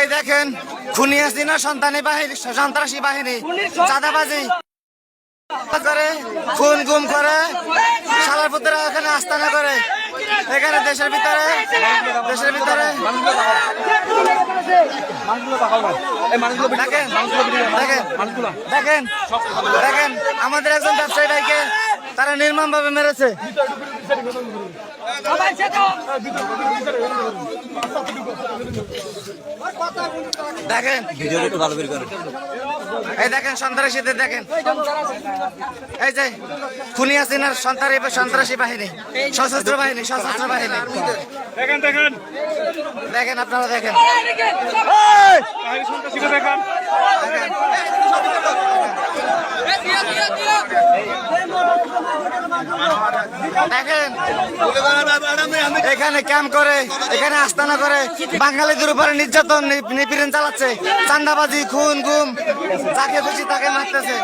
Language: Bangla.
এই দেখেন, খুনি হাসিনা সন্তানী বাহিনী, সন্ত্রাসী বাহিনী, চাঁদাবাজি। করে খুন গুম করে সালার পুত্রা এখানে আস্তানা করে। এখানে দেশের ভিতরে দেশের ভিতরে। দেখেন দেখেন আমাদের একজন ব্যবসায়ী ভাইকে তারা নির্মম ভাবে মেরেছে। দেখেন। ভিডিওটা একটু ভালো করে করেন। এই দেখেন সন্ত্রাসীদের দেখেন। এই যে খুনি হাসিনার সন্ত্রাসী সন্ত্রাসী বাহিনী সশস্ত্র বাহিনী সশস্ত্র বাহিনী। দেখেন দেখেন। দেখেন আপনারা দেখেন বাহিনী সন্ত্রাসীকে দেখেন এখানে ক্যাম্প করে, এখানে আস্তানা করে, বাঙালিদের উপরে নির্যাতন নিপীড়ন চালাচ্ছে। চান্দাবাজি, খুন, গুম যাকে খুশি তাকে মারতেছে।